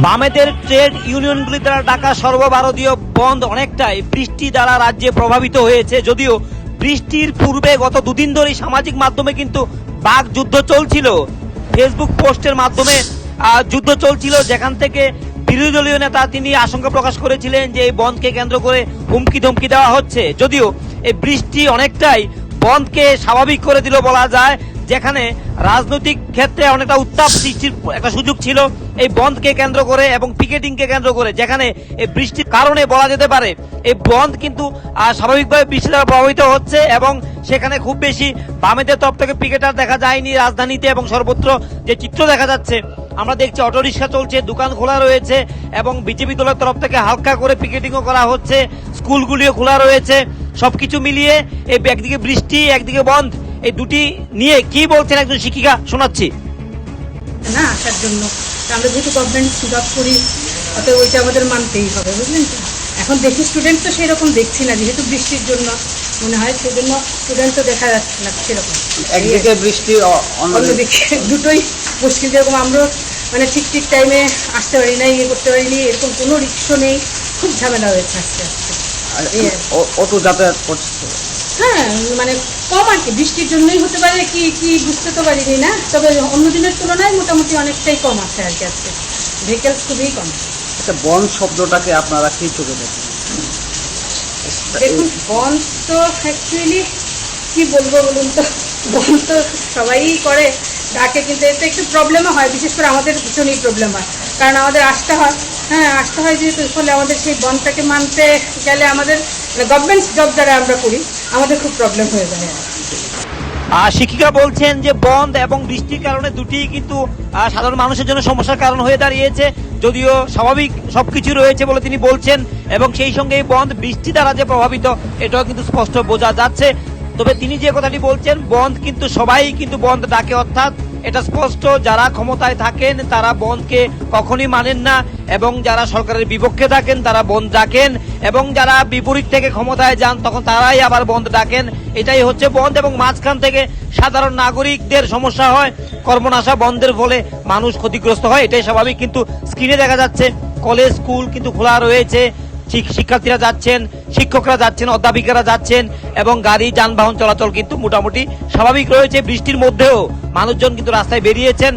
বামেদের ট্রেড ইউনিয়নগুলি দ্বারা ডাকা সর্বভারতীয় বন্ধ অনেকটাই। বৃষ্টি দ্বারা রাজ্যে প্রভাবিত হয়েছে। যদিও বৃষ্টির পূর্বে গত দুদিন ধরেই সামাজিক মাধ্যমে কিন্তু বাঘ যুদ্ধ চলছিল। ফেসবুক পোস্টের মাধ্যমে যুদ্ধ চলছিল। যেখান থেকে বিরোধী দলীয় নেতা তিনি আশঙ্কা প্রকাশ করেছিলেন যে এই বন্ধকে কেন্দ্র করে হুমকি ধমকি দেওয়া হচ্ছে। যদিও এই বৃষ্টি অনেকটাই বন্ধকে স্বাভাবিক করে দিল বলা যায়। যেখানে রাজনৈতিক ক্ষেত্রে অনেকটা উত্তাপ সৃষ্টির একটা সুযোগ ছিল। এই বন্ধকে কেন্দ্র করে এবং পিকেটিংকে কেন্দ্র করে, যেখানে এই বৃষ্টির কারণে বলা যেতে পারে এই বন্ধ কিন্তু স্বাভাবিকভাবে বৃষ্টি দ্বারা প্রভাবিত হচ্ছে এবং সেখানে খুব বেশি বামেদের তরফ থেকে পিকেটার দেখা যায়নি রাজধানীতে এবং সর্বত্র যে চিত্র দেখা যাচ্ছে, আমরা দেখছি অটোরিকশা চলছে, দোকান খোলা রয়েছে এবং বিজেপি দলের তরফ থেকে হালকা করে পিকেটিংও করা হচ্ছে, স্কুলগুলিও খোলা রয়েছে, সবকিছু মিলিয়ে এই একদিকে বৃষ্টি, একদিকে বন্ধ, এই দুটি নিয়ে কি বলছেন একজন শিক্ষিকা? শোনাচ্ছি। না, আসার জন্য। আমরা যেহেতু গভর্নমেন্ট জব করি অতএব ওইটা আমাদের মানতেই হবে বুঝলেন তো? এখন দেখি স্টুডেন্ট তো সেই রকম দেখছি না যেহেতু বৃষ্টির জন্য মনে হয় সেজন্য স্টুডেন্ট তো দেখা যাচ্ছে না সেরকম। একদিকে বৃষ্টি অন্যদিকে। দুটোই মুশকিল যেরকম আমরা মানে ঠিক ঠিক টাইমে আসতে পারি না ইয়ে করতে পারিনি এরকম কোনো রিক্সও নেই খুব ঝামেলা হয়েছে আস্তে আস্তে। অ- যাতায়াত করছে হ্যাঁ মানে কম আর কি। বৃষ্টির জন্যই হতে পারে কি কি বুঝতে তো পারিনি না। তবে অন্য দিনের তুলনায় মোটামুটি অনেকটাই কম আছে আর কি আজকে। ভেহিকেলস খুবই কম। আচ্ছা বন শব্দটাকে আপনারা কি চোখে দেখেন? দেখুন বন তো অ্যাকচুয়ালি কি বলব বলুন তো? বন তো সবাই করে ডাকে কিন্তু এতে একটু প্রবলেমও হয় বিশেষ করে আমাদের ভীষণই প্রবলেম হয়। কারণ আমাদের আসতে হয়। হ্যাঁ আসতে হয় যেহেতু ফলে আমাদের সেই বনটাকে মানতে গেলে আমাদের গভর্নমেন্ট জব যারা আমরা করি, আমাদের খুব প্রবলেম হয়ে যায়। শিক্ষিকা বলছেন যে বন্ধ এবং বৃষ্টির কারণে দুটি কিন্তু সাধারণ মানুষের জন্য সমস্যার কারণ হয়ে দাঁড়িয়েছে। যদিও স্বাভাবিক সবকিছু রয়েছে বলে তিনি বলছেন এবং সেই সঙ্গে এই বন্ধ বৃষ্টি দ্বারা যে প্রভাবিত, এটাও কিন্তু স্পষ্ট বোঝা যাচ্ছে। তবে তিনি যে কথাটি বলছেন, বন্ধ কিন্তু সবাই কিন্তু বন্ধ ডাকে অর্থাৎ এটা স্পষ্ট, যারা ক্ষমতায় থাকেন, তারা বন্ধকে কখনই মানেন না, এবং যারা সরকারের বিপক্ষে থাকেন, তারা বন্ধ ডাকেন, এবং যারা বিপরীত থেকে ক্ষমতায় যান, তখন তারাই আবার বন্ধ ডাকেন। এটাই হচ্ছে বন্ধ এবং মাঝখান থেকে সাধারণ নাগরিকদের সমস্যা হয়, কর্মনাশা বন্ধের ফলে মানুষ ক্ষতিগ্রস্ত হয়, এটাই স্বাভাবিক, কিন্তু স্ক্রিনে দেখা যাচ্ছে কলেজ স্কুল কিন্তু খোলা রয়েছে। শিক্ষার্থীরা যাচ্ছেন, শিক্ষকরা যাচ্ছেন, অধ্যাপিকারা যাচ্ছেন এবং গাড়ি, যানবাহন চলাচল কিন্তু মোটামুটি স্বাভাবিক রয়েছে। বৃষ্টির মধ্যেও মানুষজন কিন্তু রাস্তায় বেরিয়েছেন।